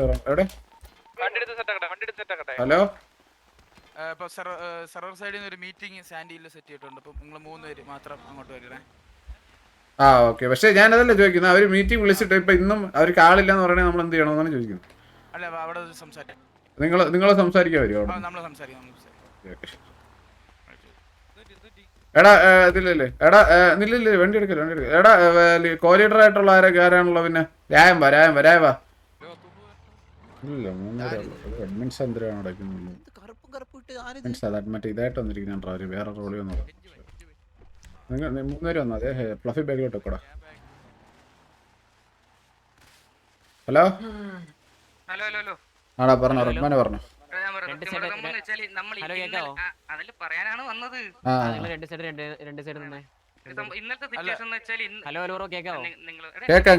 എവിടെ? വണ്ടി എടുത്ത് സെറ്റ് ആക്കട്ടെ വണ്ടി എടുത്ത് സെറ്റ് ആക്കട്ടെ. ഹലോ? ഇപ്പൊ സെർവർ സൈഡിൽ നിന്ന് ഒരു മീറ്റിംഗ് സാൻഡിയിൽ സെറ്റ് ചെയ്തിട്ടുണ്ട്. അപ്പം നിങ്ങൾ മൂന്ന് പേര് മാത്രം അങ്ങോട്ട് വരണേ ആ ഓക്കെ. പക്ഷേ ഞാൻ അതല്ല ചോദിക്കുന്നത്. അവർ മീറ്റിംഗ് വിളിച്ചിട്ട് ഇപ്പൊ ഇന്നും അവർക്ക് ആളില്ല എന്ന് പറയണേ നമ്മൾ എന്ത് ചെയ്യണമെന്നാണ് ചോദിക്കുന്നത്? അല്ല അവിടെ സംസാരിക്കാം. നിങ്ങൾ നിങ്ങൾ സംസാരിക്കാൻ വരുമോ അവിടെ? നമ്മൾ സംസാരിക്കാം ഓക്കേ. എടാ ഇതില്ലേ ഇതില്ലല്ലേ. എടാ ഏ, നില്ലില്ലേ വണ്ടി എടുക്കല്ലേ വണ്ടി എടുക്കല്ലേ എടാ കോലീഡർ ആയിട്ടുള്ള ആരൊക്കെ? ആരാണല്ലോ പിന്നെ? രായം വരായം രായം വാ രായ വാ ഇല്ല മൂന്ന് ചന്ദ്രയാണ് അടയ്ക്കുന്നുള്ളൂ മനസ്സിലായി മറ്റേ ഇതായിട്ട് വന്നിരിക്കുന്നതാണ് അവർ വേറെ റോളിൽ വന്നത്. നിങ്ങൾ മൂന്നുപേര് വന്നാൽ അതെ പ്ലഫി ബാഗിലോട്ട് കൂടെ ഹലോ? ഹലോ ഹലോ ആടാ പറഞ്ഞോ റഹ്മാനെ പറഞ്ഞോ. അതിൽ പറയാനാണ് വന്നത്. ഇന്നലത്തെ സിറ്റുവേഷൻ ഹലോ ഹലോ ബ്രോ കേക്കാം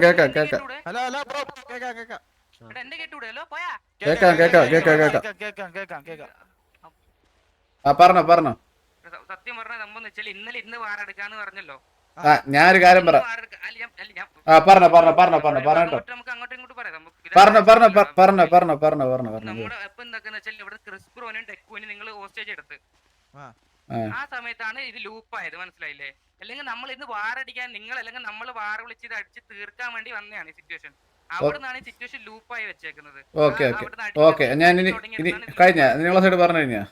കേക്കാം കേക്കാം. ഹലോ ഹലോ ബ്രോ കേക്കാം കേക്കാം. എന്റെ കേട്ടൂടെ? ഹലോ പോയാ? കേക്കാം, കേക്കാം, കേക്കാം, കേക്കാം. കേക്കാം കേക്കാം കേക്കാം ആ പറഞ്ഞോ പറഞ്ഞോ. സത്യം പറഞ്ഞാൽ സംഭവം എന്ന് വെച്ചാൽ ഇന്നലെ ഇന്ന് വാറെടുക്കാന്ന് പറഞ്ഞല്ലോ. ആ ഞാനൊരു കാര്യം പറ. ആ പറഞ്ഞോ പറഞ്ഞോ പറഞ്ഞോ പറഞ്ഞോ പറഞ്ഞോ നമുക്ക് അങ്ങോട്ടും ഇങ്ങോട്ടും പറയാം. നമുക്ക് ഇതാ- പറഞ്ഞോ പറഞ്ഞോ പ- പറഞ്ഞോ പറഞ്ഞോ പറഞ്ഞോ പറഞ്ഞോ പറഞ്ഞോ നമ്മുടെ ഇപ്പൊ എന്താക്കാന്ന് വെച്ചാൽ ഇവിടെ ക്രിസ്പ്രോനും ടെക്വനും നിങ്ങൾ ഹോസ്റ്റേജ് എടുത്ത്. ആ. ആ. സമയത്താണ് ഇത് ലൂപ്പായത് മനസ്സിലായില്ലേ? അല്ലെങ്കിൽ നമ്മൾ ഇന്ന് വാറടിക്കാൻ നിങ്ങൾ അല്ലെങ്കിൽ നമ്മൾ വാറ വിളിച്ച് ഇത് അടിച്ച് തീർക്കാൻ വേണ്ടി വന്നതാണ് ഈ സിറ്റുവേഷൻ ഓക്കെ ഓക്കെ. ഓക്കെ ഞാൻ ഇനി ഇനി കഴിഞ്ഞ നിങ്ങളെ സൈഡ് പറഞ്ഞു കഴിഞ്ഞാ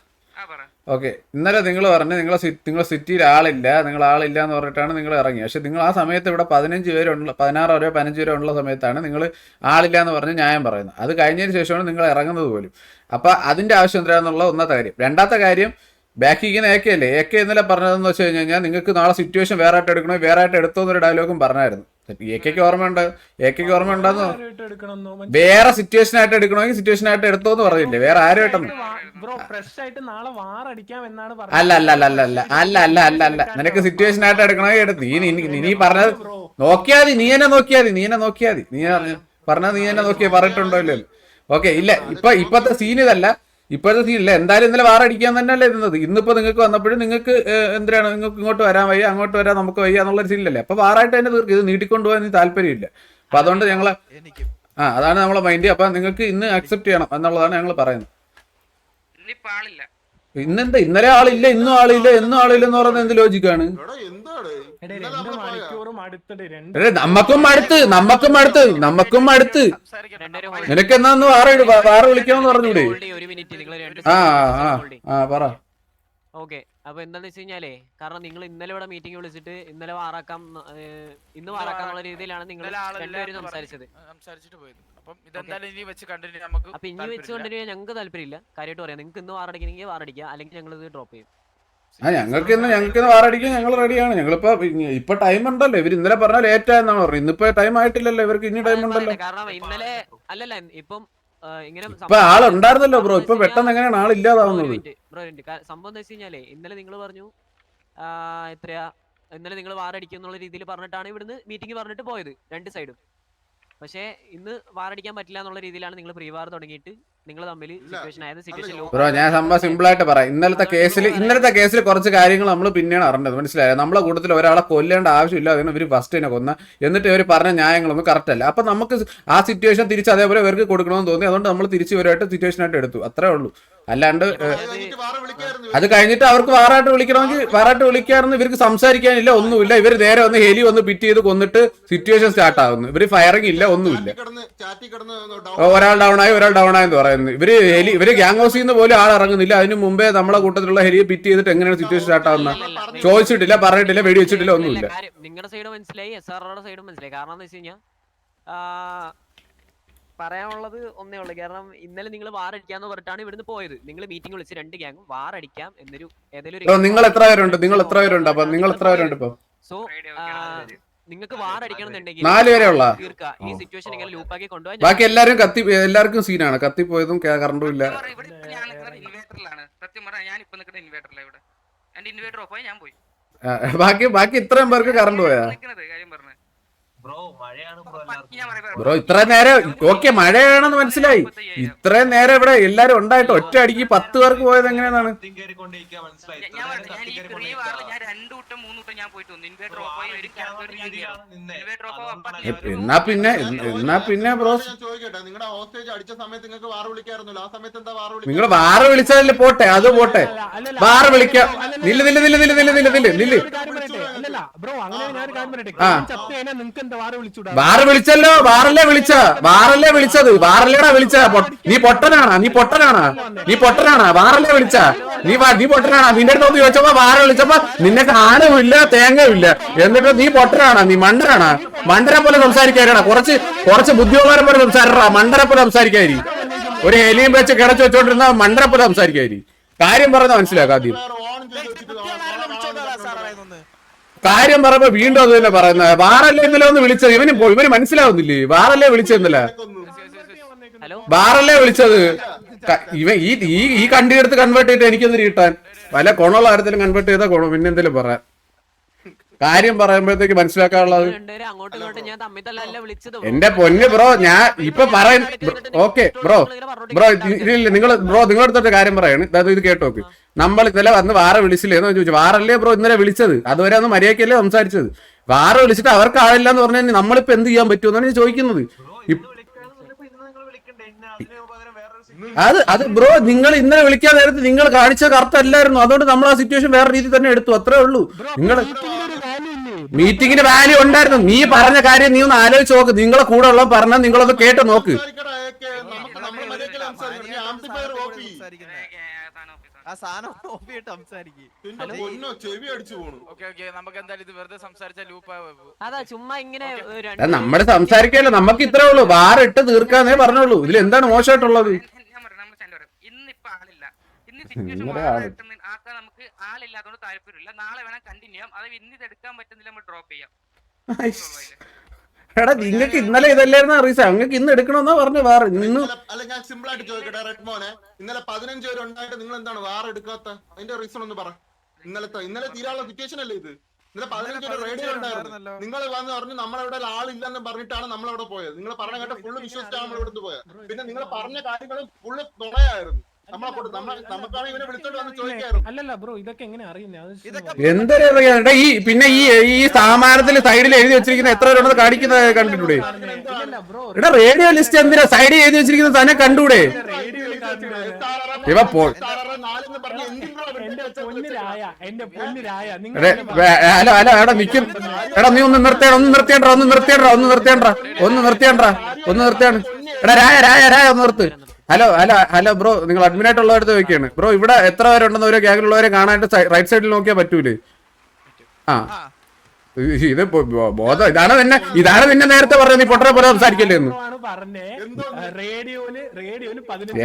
ഓക്കെ ഇന്നലെ നിങ്ങൾ പറഞ്ഞു നിങ്ങളെ നിങ്ങളെ സിറ്റിയിൽ ആളില്ല നിങ്ങൾ ആളില്ല എന്ന് പറഞ്ഞിട്ടാണ് നിങ്ങൾ ഇറങ്ങി പക്ഷെ നിങ്ങൾ ആ സമയത്ത് ഇവിടെ പതിനഞ്ച് പേരുള്ള പതിനാറ് വരെയോ പതിനഞ്ച് പേരോ ഉള്ള സമയത്താണ് നിങ്ങൾ ആളില്ല എന്ന് പറഞ്ഞ് ന്യായം പറയുന്നത്. അത് കഴിഞ്ഞതിന് ശേഷമാണ് നിങ്ങൾ ഇറങ്ങുന്നത് പോലും. അപ്പൊ അതിന്റെ ആവശ്യം എന്താണെന്നുള്ള ഒന്നാമത്തെ കാര്യം. രണ്ടാമത്തെ കാര്യം ബാക്കിങ്ങനെ എ കെ അല്ലേ? എ കെ ഇന്നലെ പറഞ്ഞതെന്ന് വെച്ച് കഴിഞ്ഞ് കഴിഞ്ഞാൽ നിങ്ങൾക്ക് നാളെ സിറ്റുവേഷൻ വേറെ ആയിട്ട് എടുക്കണോ? വേറെ ആയിട്ട് എടുത്തോ എന്നൊരു ഡയലോഗും പറഞ്ഞായിരുന്നു. എ കെക്ക് ഓർമ്മയുണ്ട്? എ കെക്ക് ഓർമ്മയുണ്ടെന്ന്? വേറെ സിറ്റുവേഷൻ ആയിട്ട് എടുക്കണമെങ്കിൽ സിറ്റുവേഷൻ ആയിട്ട് എടുത്തോ എന്ന് പറഞ്ഞില്ലേ? വേറെ ആരുമായിട്ടൊന്നും അല്ല അല്ല അല്ല അല്ല അല്ല അല്ല അല്ല അല്ല അല്ല. നിനക്ക് സിറ്റുവേഷൻ ആയിട്ട് എടുക്കണമെങ്കിൽ എടുത്ത്. നീ നീ- പറഞ്ഞത് നോക്കിയാതി നീ എന്നെ നോക്കിയാതി നീ എന്നെ നോക്കിയാതി. നീ പറഞ്ഞ- പറഞ്ഞത് നീ എന്നെ നോക്കിയാ പറഞ്ഞിട്ടുണ്ടോ ഇല്ലല്ലോ. ഓക്കെ ഇല്ല. ഇപ്പൊ ഇപ്പത്തെ സീൻ ഇതല്ല. ഇപ്പോഴത്തെ സീൻ ഇല്ല. എന്തായാലും ഇന്നലെ വാറടിക്കാൻ തന്നെയല്ലേ ഇരുന്നത്. ഇന്നിപ്പോൾ നിങ്ങൾക്ക് വന്നപ്പോഴും നിങ്ങൾക്ക് എന്തിനാണ് നിങ്ങൾക്ക് ഇങ്ങോട്ട് വരാൻ വയ്യ അങ്ങോട്ട് വരാൻ നമുക്ക് വയ്യ എന്നുള്ളൊരു സീനിലല്ലേ അപ്പൊ വാറായിട്ട് തന്നെ തീർക്കും. ഇത് നീട്ടിക്കൊണ്ടുപോകാൻ നീ താല്പര്യമില്ല. അപ്പൊ അതുകൊണ്ട് ഞങ്ങൾ ആ അതാണ് നമ്മളെ മൈൻഡ് അപ്പൊ നിങ്ങൾക്ക് ഇന്ന് അക്സെപ്റ്റ് ചെയ്യണം എന്നുള്ളതാണ് ഞങ്ങൾ പറയുന്നത്. ഇന്നെന്താ? ഇന്നലെ ആളില്ല ഇന്നും ആളില്ല എന്നും ആളില്ല എന്ന് പറയുന്നത് എന്ത് ലോജിക്കാണ് നമ്മക്കും അടുത്ത് നമ്മക്കും അടുത്ത് നമ്മക്കും അടുത്ത്. നിനക്ക് എന്നാന്ന് വേറെ വേറെ വിളിക്കാമെന്ന് പറഞ്ഞൂടെ? ആ ആ ആ പറ. ഓക്കെ അപ്പൊ എന്താന്ന് വെച്ച് കഴിഞ്ഞാലേ കാരണം നിങ്ങൾ ഇന്നലെ ഇവിടെ മീറ്റിംഗ് വിളിച്ചിട്ട് ഇന്നലെ വാറാക്കാം ന്ന്- ഇന്ന് വാറാക്കാം എന്നുള്ള രീതിയിലാണ് നിങ്ങൾ രണ്ടുപേരും സംസാരിച്ചത്. അപ്പൊ സംസാരിച്ചിട്ട് പോയത്. അപ്പം ഇതെന്തായാലും ഇനി വെച്ച് കണ്ടിന്യൂ നമുക്ക് അപ്പൊ ഇനി വെച്ച് താല്പര്യമില്ല. ഞങ്ങൾക്ക് താല്പര്യമില്ല. കാര്യമായിട്ട് പറയാം. നിങ്ങൾക്ക് ഇന്ന് വാറടിക്കണമെങ്കിൽ വാറടിക്കുക അല്ലെങ്കിൽ ഞങ്ങൾ ഇത് ഡ്രോപ്പ് ചെയ്യും. ആ ഞങ്ങൾക്ക് ഇന്ന് ഞങ്ങൾക്ക് ഇന്ന് വാറടിക്കാൻ ഞങ്ങൾ റെഡിയാണ് ഞങ്ങളിപ്പോ ഇപ്പൊ ടൈം ഉണ്ടല്ലോ. ഇവർ ഇന്നലെ പറഞ്ഞാൽ ലേറ്റ് ആയെന്നാണ് പറഞ്ഞത്. ഇന്നിപ്പോ ടൈം ആയിട്ടില്ലല്ലോ. ഇവർക്ക് ഇനി ടൈം ഉണ്ടല്ലോ. കാരണം ഇന്നലെ അല്ലല്ല ഇപ്പം ഇങ്ങനെ ആളുണ്ടായിരുന്നല്ലോ ബ്രോ. ഇപ്പൊ പെട്ടെന്ന് എങ്ങനെയാണ് ആളില്ലാതാവുന്നത് ബ്രോ സംഭവം എന്താ വെച്ച് കഴിഞ്ഞാലേ ഇന്നലെ നിങ്ങൾ പറഞ്ഞു എത്രയാ? ഇന്നലെ നിങ്ങൾ വാറടിക്കും എന്നുള്ള രീതിയിൽ പറഞ്ഞിട്ടാണ് ഇവിടുന്ന് മീറ്റിംഗ് പറഞ്ഞിട്ട് പോയത് രണ്ട് സൈഡും പക്ഷേ ഇന്ന് വാറടിക്കാൻ പറ്റില്ല എന്നുള്ള രീതിയിലാണ് നിങ്ങൾ പ്രീ വാർ തുടങ്ങിയിട്ട് നിങ്ങൾ തമ്മിൽ സിറ്റുവേഷൻ ആയത് സിറ്റുവേഷൻ ബ്രോ ഞാൻ സംഭവം സിമ്പിൾ ആയിട്ട് പറയാം. ഇന്നലത്തെ കേസിൽ ഇന്നലത്തെ കേസിൽ കുറച്ച് കാര്യങ്ങൾ നമ്മൾ പിന്നെയാണ് അറിഞ്ഞത് മനസ്സിലായോ? നമ്മളെ കൂട്ടത്തിൽ ഒരാളെ കൊല്ലേണ്ട ആവശ്യമില്ല അതിന് ഇവർ ഫസ്റ്റ് തന്നെ കൊന്ന എന്നിട്ട് ഇവർ പറഞ്ഞ ന്യായങ്ങളൊന്നും കറക്റ്റ് അല്ല. അപ്പൊ നമുക്ക് ആ സിറ്റുവേഷൻ തിരിച്ച് അതേപോലെ ഇവർക്ക് കൊടുക്കണമെന്ന് തോന്നി. അതുകൊണ്ട് നമ്മൾ തിരിച്ച് ഇവരായിട്ട് സിറ്റുവേഷൻ ആയിട്ട് എടുത്തു. അത്രേ ഉള്ളൂ. അല്ലാണ്ട് അത് കഴിഞ്ഞിട്ട് അത് കഴിഞ്ഞിട്ട് അവർക്ക് വേറായിട്ട് വിളിക്കണമെങ്കിൽ വേറായിട്ട് വിളിക്കാറുണ്ട് ഇവർക്ക് സംസാരിക്കാനില്ല ഒന്നുമില്ല. ഇവർ നേരെ വന്ന് ഹെലി വന്ന് പിറ്റ് ചെയ്ത് കൊന്നിട്ട് സിറ്റുവേഷൻ സ്റ്റാർട്ട് ആകുന്നു ഇവർ ഫയറിംഗ് ഇല്ല ഒന്നുമില്ല. ഒരാൾ ഡൗൺ ആയി ഒരാൾ ഡൗൺ ആയെന്ന് പറയുന്നു. ഇവർ ഹെലി ഇവർ ഗ്യാങ് ഹൗസിൽ നിന്ന് പോലും ആൾ ഇറങ്ങുന്നില്ല. അതിന് മുമ്പേ നമ്മളെ കൂട്ടത്തിലുള്ള ഹെലിയെ പിറ്റ് ചെയ്തിട്ട് എങ്ങനെയാണ് സിറ്റുവേഷൻ സ്റ്റാർട്ട് ആവുന്നത് ചോദിച്ചിട്ടില്ല പറഞ്ഞിട്ടില്ല വെടി വെച്ചിട്ടില്ല ഒന്നുമില്ല. നിങ്ങളുടെ സൈഡ് മനസ്സിലായി എസ് ആർ സൈഡും മനസ്സിലായി. കാരണം എന്താ വെച്ച് കഴിഞ്ഞാൽ പറയാനുള്ളത് ഒന്നേ ഉള്ളൂ. കാരണം ഇന്നലെ നിങ്ങൾ വാറടിക്കാന്ന് പറഞ്ഞിട്ടാണ് ഇവിടുന്ന് പോയത്. നിങ്ങൾ മീറ്റിംഗ് വിളിച്ച് രണ്ട് ഗ്യാങ്ങും വാറടിക്കാം എന്നൊരു ഏതെങ്കിലും നിങ്ങൾ എത്ര പേരുണ്ട്? നിങ്ങൾ എത്ര പേരുണ്ട്? അപ്പൊ നിങ്ങൾ എത്ര പേരുണ്ട് ഇപ്പൊ സോ. നിങ്ങൾക്ക് വാറടിക്കണം എന്നുണ്ടെങ്കിൽ നാല് പേരെ ഉള്ള? ഈ. സിറ്റുവേഷൻ എങ്ങനെ ലൂപ്പാക്കി കൊണ്ടുപോകാൻ ബാക്കി എല്ലാരും കത്തി എല്ലാവർക്കും സീനാണ് കത്തിപ്പോയതും കറണ്ടും ഇല്ല. സത്യം പറഞ്ഞാ ഇവിടെ ഇപ്പൊ ഞാൻ നിൽക്കുന്നത് ഇൻവേർട്ടറിലാണ് സത്യം പറഞ്ഞാൽ ഞാൻ ഇപ്പൊ നിൽക്കുന്നത് ഇൻവേർട്ടറിലാണ് ഇവിടെ. എന്റെ ഇൻവേർട്ടർ ഓഫ് ആയി ഞാൻ പോയി. ബാക്കി ബാക്കി ഇത്രയും പേർക്ക് കറണ്ട് പോയാ? കാര്യം ബ്രോ ഇത്ര നേരം ഓക്കെ മഴയാണെന്ന് മനസ്സിലായി. ഇത്രയും നേരം ഇവിടെ എല്ലാരും ഉണ്ടായിട്ട് ഒറ്റ അടിക്ക് പത്ത് പേർക്ക് പോയത് എങ്ങനെയാണ്? എന്നാ പിന്നെ എന്നാ പിന്നെ ബ്രോ? ഞാൻ ചോദിക്കട്ടെ നിങ്ങളുടെ ഹോസ്റ്റേജ് അടിച്ച സമയത്ത് നിങ്ങൾക്ക് വാറ് വിളിക്കായിരുന്നല്ലോ ആ സമയത്ത് എന്താ വാറ് വിളിക്കുക നിങ്ങൾ വാറ് വിളിച്ചാലല്ലേ പോട്ടെ? അത് പോട്ടെ. വാറ് വിളിക്കാം. നില്ല് നില്ല് നില്ല് നില്ല് നില്ല് നില്ല് നില്ല നില്ല്. ബ്രോ അങ്ങനെ ഞാൻ ഒരു കാര്യം പറയട്ടെ? ആ. ചത്ത് കഴിഞ്ഞാൽ നിങ്ങൾക്ക് വാറ് വിളിച്ചൂടാ. വാറ് വിളിച്ചല്ലോ വാറല്ലേ വിളിച്ച വാറല്ലേ വിളിച്ചത് വാറല്ലേടാ വിളിച്ച നീ പൊട്ടനാണാ നീ പൊട്ടനാണാ നീ പൊട്ടനാണാ വാറല്ലേ വിളിച്ച നീ വാ- നീ പൊട്ടനാണാ നിന്റെ അടുത്ത് ഒന്ന് ചോദിച്ചപ്പോ വാറ വിളിച്ചപ്പോ നിന്നെ കാണുമില്ല തേങ്ങയില്ല എന്നിട്ട് നീ പൊട്ടനാണാ നീ മണ്ടനാണാ. മണ്ടനെ പോലെ സംസാരിക്കാനാ കുറച്ച് കുറച്ച് ബുദ്ധിമാരെ പോലെ സംസാരിടാ മണ്ടനെ പോലെ സംസാരിക്കാരി ഒരു എലിയും വെച്ച് കിടച്ചു വെച്ചോണ്ടിരുന്ന മണ്ടനെ പോലെ സംസാരിക്കാരി കാര്യം പറഞ്ഞാൽ മനസ്സിലാക്കാം ആദ്യം. കാര്യം പറയുമ്പോ വീണ്ടും അത് തന്നെ പറയുന്നത്. വാറല്ലേ ഇന്നലെ ഒന്ന് വിളിച്ചത്? ഇവന് ഇവന് മനസ്സിലാവുന്നില്ലേ? വാറല്ലേ വിളിച്ചത് ഇന്നലെ? ഹലോ? വിളിച്ചത്? ഇവ ഇവൻ ഈ ഈ കണ്ടിയെടുത്ത് കണ്ടി കൺവേർട്ട് ചെയ്തിട്ട് എനിക്കൊന്ന് കിട്ടാൻ വല്ല കൊണുള്ള കാര്യത്തിലും കൺവേർട്ട് ചെയ്താൽ കോണോ. പിന്നെ എന്തെങ്കിലും പറയാം കാര്യം പറയുമ്പോഴത്തേക്ക് മനസ്സിലാക്കാനുള്ളത് എന്റെ പൊന്ന് ബ്രോ ഞാൻ ഇപ്പൊ പറയുന്ന ഓക്കെ ബ്രോ ബ്രോ ഇല്ല നിങ്ങൾ ബ്രോ നിങ്ങളടുത്തൊരു കാര്യം പറയാണ് അതായത് ഇത് കേട്ടോ നോക്ക്. നമ്മൾ ഇന്നലെ വന്ന് വാറ വിളിച്ചില്ലേ? എന്ന് ചോദിച്ചു. വാറല്ലേ ബ്രോ ഇന്നലെ വിളിച്ചത്? അതുവരെ ഒന്ന് മര്യാദക്കല്ലേ സംസാരിച്ചത്? വാറ വിളിച്ചിട്ട് അവർക്ക് ആളില്ല എന്ന് പറഞ്ഞാൽ നമ്മളിപ്പോ എന്ത് ചെയ്യാൻ പറ്റുമെന്നാണ് ഞാൻ ചോദിക്കുന്നത്. അത് അത് ബ്രോ നിങ്ങൾ ഇന്നലെ വിളിക്കാൻ നേരത്ത് നിങ്ങൾ കാണിച്ച കറക്റ്റ് അല്ലായിരുന്നു അതുകൊണ്ട് നമ്മൾ ആ സിറ്റുവേഷൻ വേറെ രീതി തന്നെ എടുത്തു. അത്രേ ഉള്ളൂ. നിങ്ങൾ മീറ്റിംഗിന് വാല്യൂ ഉണ്ടായിരുന്നു. നീ പറഞ്ഞ കാര്യം നീ ഒന്ന് ആലോചിച്ച് നോക്ക്. നിങ്ങളെ കൂടെ ഉള്ള പറഞ്ഞാൽ നിങ്ങളൊന്ന് കേട്ട് നോക്ക്. ആ സാധനം ഓഫ് ചെയ്തിട്ട് സംസാരിക്കും. എന്റെ പൊന്നോ ചെവി അടിച്ചു പോണു. ഓക്കെ ഓക്കെ നമുക്ക് എന്തായാലും ഇത് വെറുതെ സംസാരിച്ച ലൂപ്പ് അതാ ചുമ്മാ ഇങ്ങനെ ഏ, അത് രണ്ട് നമ്മൾ സംസാരിക്കല്ലോ നമുക്ക് ഇത്രേ ഉള്ളൂ. വാറിട്ട് തീർക്കാന്നേ പറഞ്ഞുള്ളൂ. ഇതിൽ എന്താണ് മോശമായിട്ടുള്ളത് ഞാൻ പറയാം നമ്മൾ സെന്റ് ഇന്നിപ്പോ ആളില്ല. ഇന്ന് സിറ്റുവേഷൻ. ആക്കാൻ നമുക്ക് ആളില്ലാത്തതുകൊണ്ട് താല്പര്യമില്ല. നാളെ വേണം കണ്ടിന്യൂ ചെയ്യാം. അത് ഇന്ന് ഇത് എടുക്കാൻ പറ്റുന്നില്ല നമ്മൾ ഡ്രോപ്പ് ചെയ്യാം. എടാ നിങ്ങൾക്ക് ഇന്നലെ ഇതല്ലായിരുന്നു അറിയിച്ച അങ്ങക്ക് ഇന്ന് എടുക്കണമെന്നാ പറഞ്ഞു വേറെ. ഇന്ന് ഇന്നലെ- അല്ല ഞാൻ സിമ്പിൾ ആയിട്ട് ചോദിക്കട്ടെ റെഡ് മോനെ. ഇന്നലെ പതിനഞ്ച് പേര് ഉണ്ടായിട്ട് നിങ്ങൾ എന്താണ് വേറെ എടുക്കാത്ത? അതിന്റെ റീസൺ ഒന്ന് പറ. ഇന്നലത്തെ ഇന്നലെ തീരാനുള്ള സിറ്റുവേഷൻ അല്ലേ ഇത്? ഇന്നലെ പതിനഞ്ച് പേര് റേഡിയോ ഉണ്ടായിരുന്നു. നിങ്ങൾ വന്ന് പറഞ്ഞു നമ്മളവിടെ ആളില്ലെന്ന് പറഞ്ഞിട്ടാണ് നമ്മളവിടെ പോയത്. നിങ്ങൾ പറഞ്ഞ കേട്ട ഫുള്ള് വിശ്വസിച്ചാണ് നമ്മൾ ഇവിടുന്ന് പോയത്. പിന്നെ നിങ്ങൾ പറഞ്ഞ കാര്യങ്ങളും ഫുള്ള് തുണയായിരുന്നു അല്ലല്ല ബ്രോ ഇതൊക്കെ എങ്ങനെ അറിയുന്നേ? ഈ പിന്നെ ഈ ഈ സാമാനത്തിൽ സൈഡിൽ എഴുതി വെച്ചിരിക്കുന്ന എത്ര പേരുണ്ടെന്ന് കാണിക്കുന്നത് കണ്ടിട്ടൂടെ എടാ റേഡിയോ ലിസ്റ്റ് എന്തിനാ? സൈഡിൽ എഴുതി വെച്ചിരിക്കുന്നത് തന്നെ കണ്ടൂടെ? ഇവ ഹലോ ഹലോ എടാ നിക്കും. എടാ നീ ഒന്ന് നിർത്തേണ്ട ഒന്ന് നിർത്തേണ്ട ഒന്ന് നിർത്തേണ്ട ഒന്ന് നിർത്തേണ്ട ഒന്ന് നിർത്തേണ്ട ഒന്ന് നിർത്തേണ്ട എടാ രായ രായ രായ ഒന്ന് നിർത്ത്. ഹലോ ഹലോ ഹലോ ബ്രോ നിങ്ങൾ അഡ്മിൻ ആയിട്ടുള്ളവരടുത്ത് ചോദിക്കുകയാണ്. ബ്രോ ഇവിടെ എത്ര പേരുണ്ടെന്ന് ഓരോ ഗ്യാങ്ങിലുള്ളവരെ കാണാനായിട്ട് റൈറ്റ് സൈഡിൽ നോക്കിയാൽ പറ്റൂലേ? ആ. ഇത് ബോധം. ഇതാണ് പിന്നെ ഇതാണ് പിന്നെ നേരത്തെ പറഞ്ഞത്. നീ പൊട്ടറെ പോലെ സംസാരിക്കല്ലേ എന്ന്.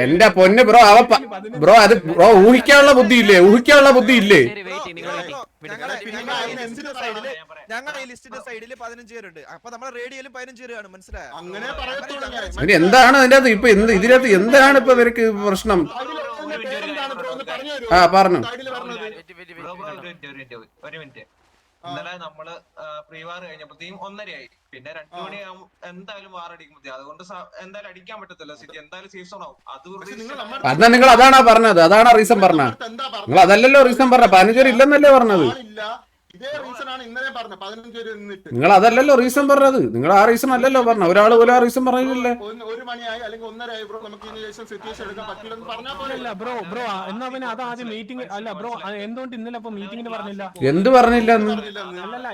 എന്റെ പൊന്ന് ബ്രോ അവ ബ്രോ അത് ബ്രോ ഊഹിക്കാനുള്ള ബുദ്ധി ഇല്ലേ ഊഹിക്കാനുള്ള ബുദ്ധി ഇല്ലേ ഈ ലിസ്റ്റിന്റെ പേരുണ്ട് നമ്മളെ റേഡിയോയിലും മനസ്സിലായോ എന്താണ് അതിന്റെ അകത്ത് ഇപ്പൊ എന്ത് ഇതിനകത്ത് എന്താണ് ഇപ്പൊ ഇവർക്ക് പ്രശ്നം ആ പറഞ്ഞു ഒരു മിനിറ്റ് ഇന്നലെ നമ്മൾ പ്രീ വാർ കഴിഞ്ഞപ്പോഴത്തേക്കും ഒന്നരയായി. പിന്നെ രണ്ടു മണിയാകും എന്തായാലും വാർ അടിക്കുമ്പോഴത്തേ അതുകൊണ്ട് എന്തായാലും അടിക്കാൻ പറ്റത്തില്ല സിറ്റി. എന്തായാലും സീസൺ സോൺ ആവും. അത് പക്ഷെ നിങ്ങൾ അതാണ് പറഞ്ഞത്. അതാണ് റീസൺ പറഞ്ഞ പറഞ്ഞത്? നിങ്ങൾ അതല്ലല്ലോ റീസൺ പറഞ്ഞത്. പതിനഞ്ചു പേര് ഇല്ലെന്നല്ലേ പറഞ്ഞത്? നിങ്ങൾ അതല്ലല്ലോ റീസൺ പറഞ്ഞത്. നിങ്ങൾ ആ റീസൺ അല്ലല്ലോ പറഞ്ഞ ഒരാൾ പോലും ആ റീസൺ പറഞ്ഞില്ലേ എന്ത് ഒരു മണിയായി അല്ലെങ്കിൽ ഒന്നരയായി ബ്രോ. നമുക്ക് സിറ്റുവേഷൻ എടുക്കാൻ പറ്റില്ലെന്ന് പറഞ്ഞാൽ ബ്രോ ബ്രോ എന്നാ പിന്നെ അത് ആദ്യം മീറ്റിംഗ് അല്ല ബ്രോ എന്തുകൊണ്ട് ഇന്നലെ അപ്പൊ മീറ്റിംഗിന് പറഞ്ഞില്ല? എന്ത് ഇന്നലെ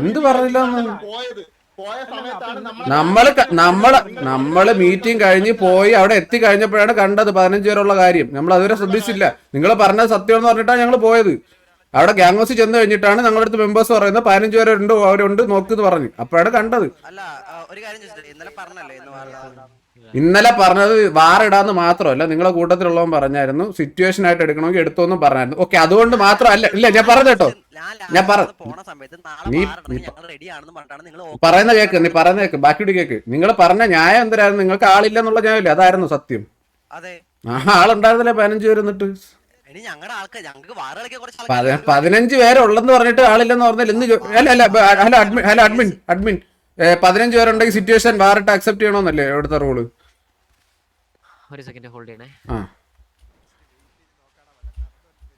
എന്ത് പറഞ്ഞില്ലെന്ന് പോയത്. പോയ സമയത്താണ് നമ്മൾ നമ്മൾ നമ്മൾ നമ്മൾ മീറ്റിംഗ് കഴിഞ്ഞ് പോയി അവിടെ എത്തി കഴിഞ്ഞപ്പോഴാണ് കണ്ടത് പതിനഞ്ച് പേരുള്ള കാര്യം. നമ്മൾ അതുവരെ ശ്രദ്ധിച്ചില്ല. നിങ്ങൾ പറഞ്ഞത് സത്യം എന്ന് പറഞ്ഞിട്ടാണ് ഞങ്ങൾ പോയത്. അവിടെ ഗ്യാങ് ഹൗസിൽ ചെന്ന് കഴിഞ്ഞിട്ടാണ് ഞങ്ങളുടെ അടുത്ത് മെമ്പേഴ്സ് പറയുന്നത് പതിനഞ്ച് ഉണ്ട് അവരുണ്ട് നോക്കുന്നു പറഞ്ഞു. അപ്പോഴാണ് കണ്ടത്. ഇന്നലെ പറഞ്ഞത് വാറിടാന്ന് മാത്രമല്ല നിങ്ങളെ കൂട്ടത്തിലുള്ളവൻ പറഞ്ഞായിരുന്നു സിറ്റുവേഷൻ ആയിട്ട് എടുക്കണമെങ്കിൽ എടുത്തോന്നും പറഞ്ഞായിരുന്നു. ഓക്കെ അതുകൊണ്ട് മാത്രമല്ല ഇല്ല ഞാൻ പറഞ്ഞു കേട്ടോ. ഞാൻ പറഞ്ഞു നീ- പറയുന്ന കേക്ക് നീ പറയുന്ന കേക്ക് ബാക്കിയുടെ കേക്ക്. നിങ്ങൾ പറഞ്ഞ ന്യായം എന്തരായിരുന്നു നിങ്ങൾക്ക് ആളില്ലെന്നുള്ള ന്യായമില്ല അതായിരുന്നു സത്യം. ആളുണ്ടായിരുന്നില്ലേ പതിനഞ്ച് പേര് എന്നിട്ട്? ഇനി ഞങ്ങളുടെ ആൾക്ക് ഞങ്ങൾക്ക് വാറ കളിക്കാൻ കുറച്ച് പതി- പതിനഞ്ച് പേരുള്ളെന്ന് പറഞ്ഞിട്ട് ആളില്ലെന്ന് പറഞ്ഞാൽ ഇന്ന് ചോ- അല്ല അല്ല ബ- അഡ്മിൻ ഹലോ അഡ്മിൻ അഡ്മിൻ. ഏ, പതിനഞ്ച് പേരുണ്ടെങ്കിൽ സിറ്റുവേഷൻ വാറിട്ട് അക്സെപ്റ്റ് ചെയ്യണമെന്നല്ലേ ഇവിടുത്തെ റൂൾ ഒരു സെക്കൻഡ് ഹോൾഡ് ചെയ്യണേ. ആ.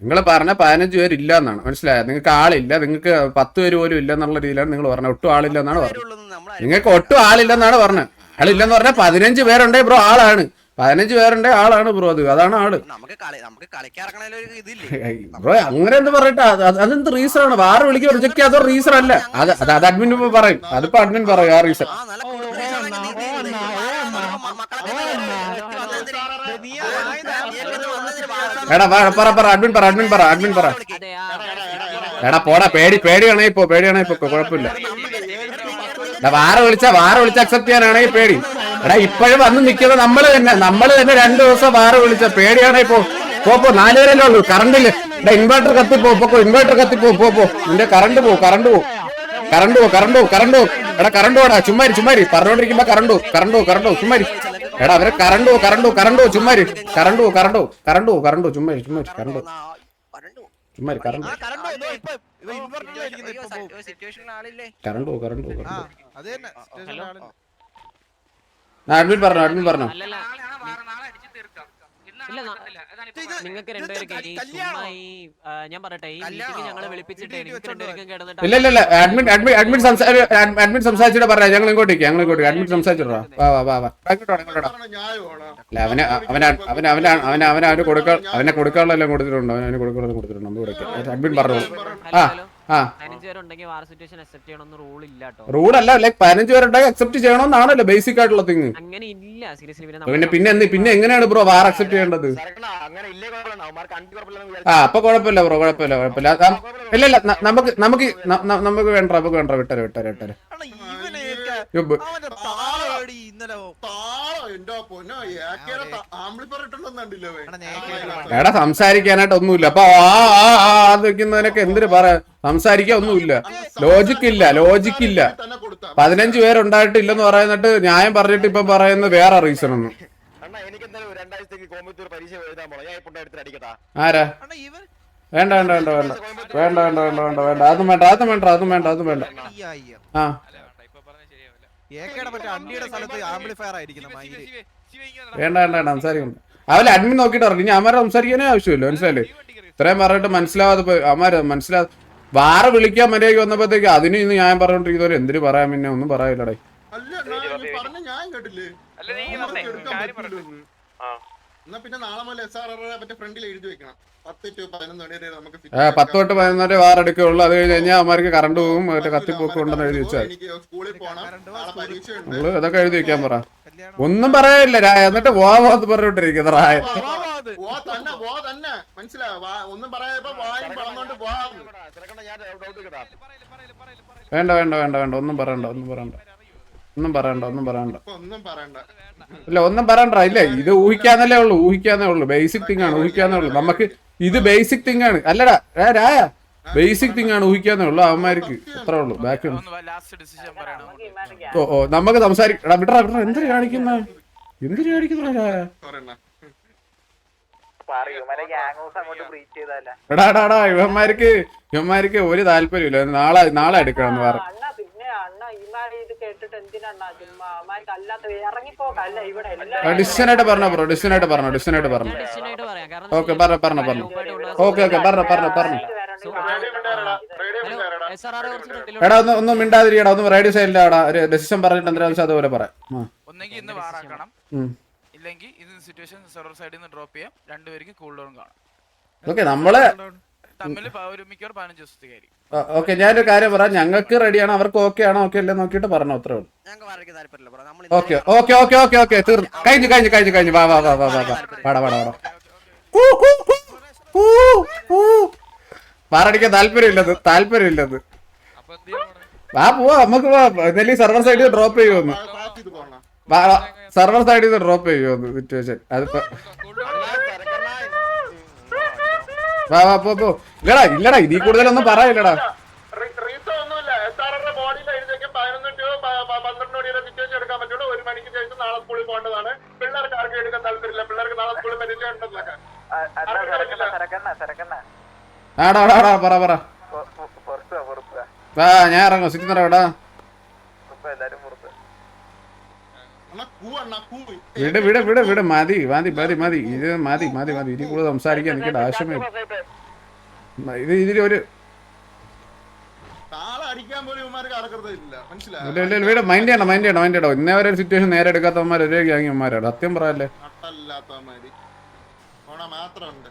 നിങ്ങൾ പറഞ്ഞ പതിനഞ്ച് പേരില്ല എന്നാണ് മനസ്സിലായത് നിങ്ങൾക്ക് ആളില്ല. നിങ്ങൾക്ക് പത്ത് പേര് പോലും ഇല്ല എന്നുള്ള രീതിയിലാണ് നിങ്ങൾ പറഞ്ഞത്. ഒട്ടും ആളില്ല എന്നാണ് പറഞ്ഞത്. നിങ്ങൾക്ക് ഒട്ടും ആളില്ലെന്നാണ് പറഞ്ഞത്. ആളില്ലെന്ന് പറഞ്ഞാൽ പതിനഞ്ച് പേരുണ്ടെങ്കിൽ ബ്രോ ആളാണ്. പതിനഞ്ച് പേരുണ്ട് ആളാണ് ബ്രോ അത്. അതാണ് ആൾ. ബ്രോ അങ്ങനെ എന്ത് പറയട്ടെ? അതെന്ത് റീസൺ ആണ്? വാറ് വിളിക്കുക റിജക്ട് ചെയ്യാത്ത റീസൺ അല്ല. അത് അത് അഡ്മിൻ പറയും. അതിപ്പോ അഡ്മിൻ പറയും ആ റീസൺ എടാ പറ പറ അഡ്മിൻ പറ അഡ്മിൻ പറ അഡ്മിൻ പറ. എടാ പോടാ പേടി പേടിയാണേ ഇപ്പോ പേടിയാണേ ഇപ്പോ കുഴപ്പമില്ല വാറ വിളിച്ചാ വാറ വിളിച്ച അക്സെപ്റ്റ് ചെയ്യാനാണെങ്കിൽ പേടി. എടാ ഇപ്പോഴും വന്ന് നിൽക്കുന്നത് നമ്മൾ തന്നെ നമ്മൾ തന്നെ രണ്ടു ദിവസം വാറ വിളിച്ച പേടിയാണ് ഇപ്പോ പോപ്പോ നാലുപേരല്ലേ ഉള്ളൂ കറണ്ടിൽ എടാ ഇൻവേർട്ടർ കത്തിപ്പോ പോപ്പോ ഇൻവേർട്ടർ കത്തിപ്പോ പോപ്പോ നിന്റെ കറണ്ട് പോ കറണ്ട് പോ കറണ്ട് പോ കറണ്ട് പോ കറണ്ട് പോ എടാ കറണ്ട് പോടാ ചുമ്മാരി ചുമ്മാരി പറഞ്ഞോണ്ടിരിക്കുമ്പോ കറണ്ട് പോ കറണ്ട് പോ കറണ്ട് പോ ചുമ്മാരി എടാ അവരെ കറണ്ട് പോ കറണ്ട് പോ കറണ്ട് പോ ചുമ്മാരി കറണ്ട് പോ കറണ്ട് പോ കറണ്ട് പോ കറണ്ട് പോ ചുമ്മാരി ചുമ്മാരി കറണ്ട്. ചുമ്മാരി കറണ്ട് കറണ്ട് വന്നു. ഇപ്പൊ- അഡ്മിൻ പറഞ്ഞു അഡ്മിൻ പറഞ്ഞു. ഞാൻ പറയട്ടെ ഈ ഞങ്ങൾ വിളിപ്പിച്ചിട്ട് ഇല്ല ഇല്ല ഞങ്ങൾ ഇങ്ങോട്ടേക്ക് ഞങ്ങൾ ഇങ്ങോട്ട് അഡ്മിൻ സംസാരിച്ചിട്ടോ വാ വാ വാ വാ. അല്ല അവനെ അവനെ അവനെ അവനെ അവനെ അവനെ അവന് അവനെ കൊടുത്തിട്ടുണ്ട്. അവനെ കൊടുക്കാനുള്ള കൊടുത്തിട്ടുണ്ട്. അഡ്മിൻ പറഞ്ഞു ആ. റൂളല്ല ലൈക് പതിനഞ്ച് പേരുണ്ടെങ്കിൽ അക്സെപ്റ്റ് ചെയ്യണമെന്നാണല്ലോ ബേസിക് ആയിട്ടുള്ള തിങ് അങ്ങനെ ഇല്ല സീരിയസ്ലി പിന്നെ പിന്നെ പിന്നെ എങ്ങനെയാണ് ബ്രോ വാർ അക്സെപ്റ്റ് ചെയ്യേണ്ടത്? ആ അപ്പൊ കുഴപ്പമില്ല ബ്രോ കുഴപ്പമില്ല കുഴപ്പമില്ല. ഇല്ല ഇല്ല നമുക്ക് നമുക്ക് നമുക്ക് വേണ്ട നമുക്ക് വേണ്ട വിട്ടര വിട്ടര വിട്ടര. ഇന്നലെ എടാ സംസാരിക്കാനായിട്ട് ഒന്നുമില്ല. അപ്പൊ ആ ആ ആ നിൽക്കുന്നതിനൊക്കെ എന്തിനു പറയാ സംസാരിക്കാൻ ഒന്നുമില്ല. ലോജിക്കില്ല ഇല്ല ലോജിക് ഇല്ല. തന്നെ കൊടുത്താ പതിനഞ്ച് പേരുണ്ടായിട്ടില്ലെന്ന് പറയുന്നിട്ട് ന്യായം പറഞ്ഞിട്ട് ഇപ്പൊ പറയുന്ന വേറെ റീസൺ ഒന്നും ആരാ? അണ്ണാ, ഇവൻ വേണ്ട വേണ്ട വേണ്ട വേണ്ട. വേണ്ട വേണ്ട വേണ്ട വേണ്ട വേണ്ട. അതൊന്നും വേണ്ട അതും വേണ്ട അതും വേണ്ട അതും വേണ്ട. അയ്യ. ആ. വേണ്ട വേണ്ട വേണ്ട സംസാരിക്കണ്ട. അവൽ അഡ്മിൻ നോക്കിട്ട് പറഞ്ഞു ഇനി അമ്മ സംസാരിക്കാനേ ആവശ്യമില്ല മനസ്സിലായി ഇത്രയും പറഞ്ഞിട്ട് മനസ്സിലാവാതെ പോയി. അമ്മമാര് മനസ്സിലാ വാറ വിളിക്കാൻ മര്യാദയ്ക്ക് വന്നപ്പോഴത്തേക്ക് അതിന് ഇന്ന് ഞാൻ പറഞ്ഞോണ്ടിരിക്കുന്നവര് എന്തിനു പറയാൻ പിന്നെ ഒന്നും പറയാനില്ലടേ അല്ല അണ്ണാ, പറഞ്ഞ ഞാൻ കേട്ടില്ലേ? എന്നാ പിന്നെ നാളെ മുതൽ എസ് ആർ ആർ മറ്റേ ഫ്രണ്ടിൽ എഴുതി വെക്കണം. പത്ത് ടു പതിനൊന്ന് മണി വരെ നമുക്ക് fit ആ, പത്ത് തൊട്ട് പതിനൊന്നര വാർ എടുക്കുകയുള്ളൂ. അത് കഴിഞ്ഞ് കഴിഞ്ഞാൽ അവന്മാർക്ക് കറണ്ട് പോകും മറ്റേ. കത്തിപ്പോക്കും ഉണ്ടെന്ന് എഴുതി വെച്ചാൽ എനിക്ക് സ്കൂളിൽ പോകണം നാളെ പരീക്ഷയുണ്ട്. നമ്മൾ അതൊക്കെ എഴുതി വെക്കാൻ പറ. ഒന്നും പറയാനില്ല. രായ എന്നിട്ട് പോവാന്ന് പറഞ്ഞോണ്ടിരിക്കുന്ന റായ. പോ തന്നെ പോ തന്നെ. മനസ്സിലായോ? വാ- ഒന്നും പറയാതെ വായി പറഞ്ഞോണ്ട് പോവാം വേണ്ട വേണ്ട വേണ്ട വേണ്ട. ഒന്നും പറയണ്ട ഒന്നും പറയണ്ട. ഒന്നും പറയണ്ട ഒന്നും പറയണ്ട. ഇപ്പൊ ഒന്നും പറയണ്ട. ഇല്ല ഒന്നും പറയണ്ട. ഇല്ല ഇത് ഊഹിക്കാന്നല്ലേ ഉള്ളൂ ഊഹിക്കാന്നേ ഉള്ളൂ. ബേസിക് തിങ് ആണ് ഊഹിക്കാന്നേ ഉള്ളൂ. നമുക്ക് ഇത് ബേസിക് തിങ് ആണ്. അല്ലടാ ഏ, രായ ബേസിക് തിങ് ആണ് ഊഹിക്കാന്നേ ഉള്ളൂ. അവന്മാർക്ക് അത്രേ ഉള്ളൂ. ബാക്കി ഒന്നും ലാസ്റ്റ് ഡിസിഷൻ പറയണം. അങ്ങോട്ട്. ഓ ഓ നമുക്ക് സംസാരിക്കടാ വിടറാ വിടറാ എന്തിനു കാണിക്കുന്ന? എന്തിനു കാണിക്കുന്ന രായ? എടാ ഇവന്മാർക്ക് ഇവന്മാർക്ക് ഒരു താല്പര്യമില്ല. നാളെ നാളെ എടുക്കണം എന്ന് പറഞ്ഞു ഇത് കേട്ടിട്ട് അല്ലാത്ത ഇറങ്ങിപ്പോക്കല്ല ഇവിടെ? പറഞ്ഞോ ബ്രോ ഡിസ്റ്റനായിട്ട് പറഞ്ഞോ ഡിസ്റ്റനായിട്ട് പറഞ്ഞോ. ഓക്കെ പറഞ്ഞോ പറഞ്ഞോ. പറഞ്ഞോ ഓക്കെ ഓക്കെ പറഞ്ഞോ പറഞ്ഞോ പറഞ്ഞോ. എടാ ഒന്ന് ഒന്നും മിണ്ടാതിരിക്കടാ ഒന്ന് റേഡിയോ സൈഡിലാടാ ഒരു ഡെസിഷൻ പറഞ്ഞിട്ട് എന്തായാലും വെച്ചാൽ അതുപോലെ പറയാം. ആ. ഒന്നെങ്കിൽ ഇന്ന് വാറാക്കണം. ഇല്ലെങ്കിൽ ഇത് സിറ്റുവേഷൻ സെർവർ സൈഡിൽ നിന്ന് ഡ്രോപ്പ് ചെയ്യാം. രണ്ടുപേർക്ക് കൂൾ ഡൗൺ കാണാം. ഓക്കെ നമ്മൾ ഓക്കെ ഞാനൊരു കാര്യം പറയാം ഞങ്ങൾക്ക് റെഡിയാണ് അവർക്ക് ഓക്കെ ആണോ ഓക്കെ അല്ലേ നോക്കിയിട്ട് പറഞ്ഞു അത്രേ ഉള്ളൂ okay okay okay okay okay തീർന്നു കഴിഞ്ഞു കഴിഞ്ഞു കഴിഞ്ഞു കഴിഞ്ഞു വാ വാ വാ വാ വാ വാ വാടാ വാടാ വാടാ. വാറടിക്കാൻ താല്പര്യമില്ലത് താല്പര്യമില്ലത് വാ പോവാ നമുക്ക് പോവാ സെർവർ സൈഡിൽ ഡ്രോപ്പ് ചെയ്യുമെന്ന് സർവർ സൈഡിൽ ഡ്രോപ്പ് ചെയ്യുമെന്ന് സിറ്റുവേഷൻ അതിപ്പോ വാ വാ പോ പോ. ഇല്ലടാ ഇല്ലടാ ഇതിൽ കൂടുതലൊന്നും പറയില്ലടാ. പറ ഞാൻ ഇറങ്ങും. സിറ്റി നിറവിടാ എല്ലാരും വിട് വിട് വിട് വിട്. മതി മതി മതി മതി. ഇത് മതി മതി മതി. ഇതിൽ കൂടുതൽ സംസാരിക്കാൻ എനിക്ക് ആവശ്യമേ. ഇത് ഇതിലൊരു ഒരു അടിക്കാൻ പോലും ഇവന്മാർക്ക് അർഹത ഇല്ല. ഇല്ല മനസ്സിലായോ ഇല്ല. വീട് മൈൻഡ് ചെയ്യണം മൈൻഡ് ചെയ്യണം മൈൻഡ് ചെയ്യണം. ഇന്നേ വരെ ഒരു സിറ്റുവേഷൻ നേരെ എടുക്കാത്തവന്മാർ ഒരേ ഗ്യാങ്ങിമാരാണ് സത്യം പറയല്ലേ? മാത്രമുണ്ട് ഓണ മാത്രം ഉണ്ട്.